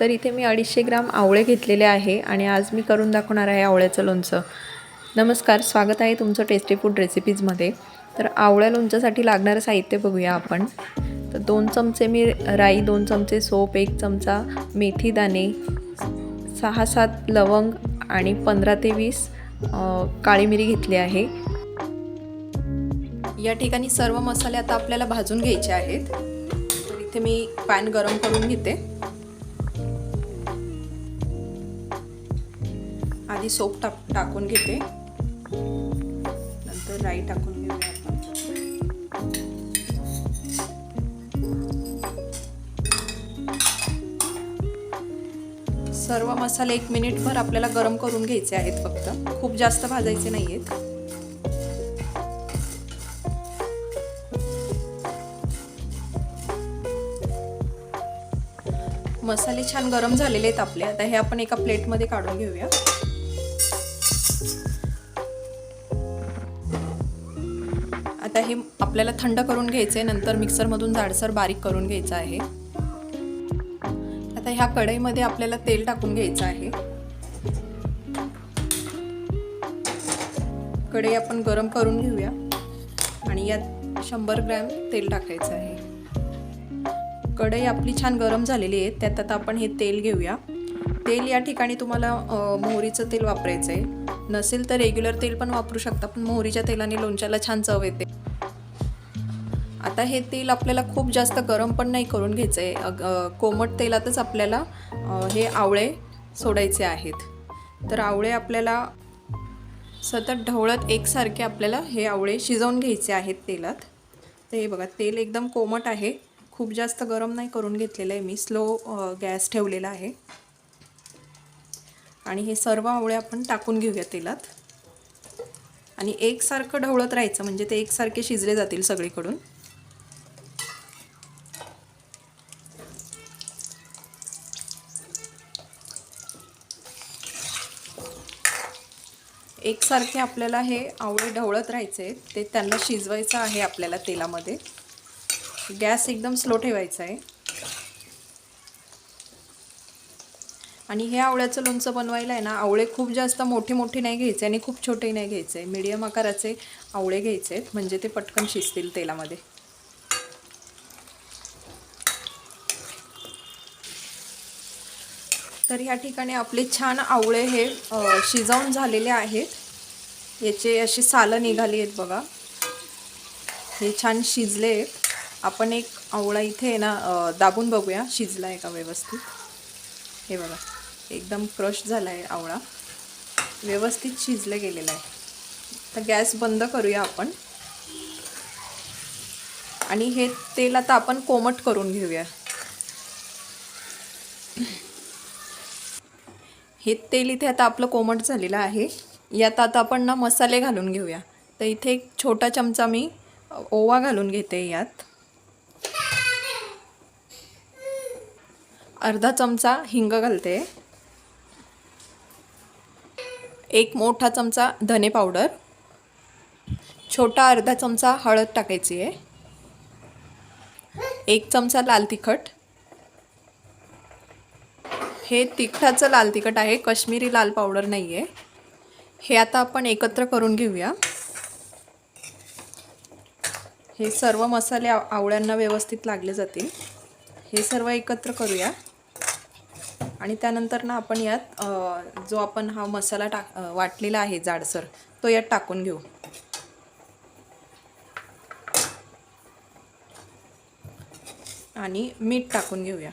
तर इथे मी अडीचशे ग्राम आवळे घेतलेले आहे आणि आज मी करून दाखवणार आहे आवळ्याचं लोणचं. नमस्कार स्वागत आहे तुमचं टेस्टी फूड रेसिपीजमध्ये तर आवळ्या लोणच्यासाठी लागणारं साहित्य बघूया आपण. तर दोन चमचे मी राई दोन चमचे सोप एक चमचा मेथी दाणे सहा सात लवंग आणि पंधरा ते वीस काळी मिरी घेतली आहे. या ठिकाणी सर्व मसाले आता आपल्याला भाजून घ्यायचे आहेत. तर इथे मी पॅन गरम करून घेते. आधी सोप टाक टाकून घेते. नंतर राई टाकून घेऊया आपण. सर्व मसाले एक मिनिटभर आपल्याला गरम करून घ्यायचे आहेत फक्त. खूप जास्त भाजायचे नाही आहेत मसाले छान गरम झालेले आहेत आपले. आता हे आपण एका प्लेटमध्ये काढून घेऊया. आता हे आपल्याला थंड करून घ्यायचे नंतर मिक्सरमधून जाडसर बारीक करून घ्यायचं आहे. आता ह्या कढईमध्ये आपल्याला तेल टाकून घ्यायचं आहे. कढई आपण गरम करून घेऊया आणि यात शंभर ग्रॅम तेल टाकायचं आहे. कढई आपली छान गरम झालेली आहे त्यात आता आपण हे तेल घेऊया. तेल या ठिकाणी तुम्हाला मोहरीचं तेल वापरायचं आहे नसेल तर रेग्युलर तेल पण वापरू शकता पण मोहरीच्या तेलाने लोणच्याला छान चव येते. आता हे तेल आपल्याला खूप जास्त गरम पण नाही करून घ्यायचं आहे कोमट तेलातच आपल्याला हे आवळे सोडायचे आहेत. तर आवळे आपल्याला सतत ढवळत एकसारखे आपल्याला हे आवळे शिजवून घ्यायचे आहेत तेलात. तर हे बघा तेल एकदम कोमट आहे. खूप जास्त गरम नाही करून घेतलेलं आहे मी. स्लो गॅस ठेवलेला आहे. आणि हे सर्व आवळे आपण टाकून घेऊया तेलात. आणि एकसारखं ढवळत राहायचं म्हणजे ते एकसारखे शिजले जातील सगळीकडून. एकसारखे आपल्याला हे आवळे ढवळत राहायचे ते त्यांना शिजवायचं आहे आपल्याला तेलामध्ये. गॅस एकदम स्लो ठेवायचा आहे. आणि हे आवळ्याचं लोणचं बनवायला आहे ना आवळे खूप जास्त मोठे मोठे नाही घ्यायचे आणि खूप छोटे नाही घ्यायचे. मीडियम आकाराचे आवळे घ्यायचे आहेत म्हणजे ते पटकन शिजतील तेलामध्ये. तर या ठिकाणी आपले छान आवळे हे शिजवून झालेले आहेत. याचे अशी सालं निघाली आहेत बघा. हे छान शिजले आहेत. आपण एक आवळा इथे आहे ना दाबून बघूया. शिजला आहे का व्यवस्थित? हे बघा एकदम क्रश झाला आहे आवळा. व्यवस्थित शिजलं गेलेलं आहे. तर गॅस बंद करूया आपण. आणि हे तेल आता आपण कोमट करून घेऊया. हे तेल इथे आता आपलं कोमट झालेलं आहे. यात आता आपण ना मसाले घालून घेऊया. तर इथे एक छोटा चमचा मी ओवा घालून घेते यात. अर्धा चमचा हिंग घालते. एक मोठा चमचा धने पावडर. छोटा अर्धा चमचा हळद टाकायची आहे. एक चमचा लाल तिखट. हे तिखटाचं लाल तिखट आहे कश्मीरी लाल पावडर नाही आहे हे आता आपण एकत्र करून घेऊया. हे सर्व मसाले आवळ्यांना व्यवस्थित लागले जातील. हे सर्व एकत्र करूया. आणि त्यानंतर ना आपण यात जो आपण हा मसाला टाक वाटलेला आहे जाडसर तो यात टाकून घेऊ. आणि मीठ टाकून घेऊया.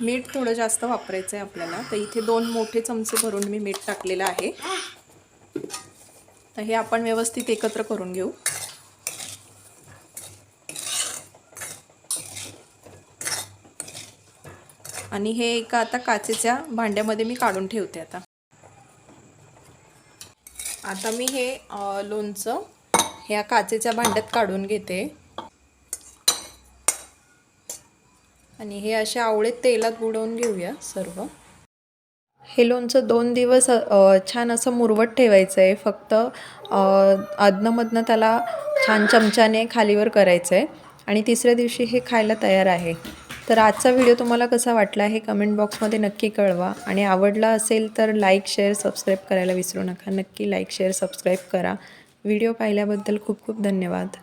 मीठ थोडं जास्त वापरायचं आहे आपल्याला. तर इथे दोन मोठे चमचे भरून मी मीठ टाकलेलं आहे. तर हे आपण व्यवस्थित एकत्र करून घेऊ. आणि हे एका आता काचेच्या भांड्यामध्ये मी काढून ठेवते आता. आता मी हे लोणचं ह्या काचेच्या भांड्यात काढून घेते. आणि हे असे आवळे तेलात बुडवून घेऊया सर्व. हे लोणचं दोन दिवस छान असं मुरवत ठेवायचं आहे फक्त अधनंमधनं त्याला छान चमच्याने खालीवर करायचं आहे आणि तिसऱ्या दिवशी हे खायला तयार आहे. तर आजचा व्हिडिओ तुम्हाला कसा वाटला हे कमेंट बॉक्समध्ये नक्की कळवा. आणि आवडला असेल तर लाईक शेअर सबस्क्राईब करायला विसरू नका. नक्की लाईक शेअर सबस्क्राईब करा. व्हिडिओ पाहिल्याबद्दल खूप खूप धन्यवाद.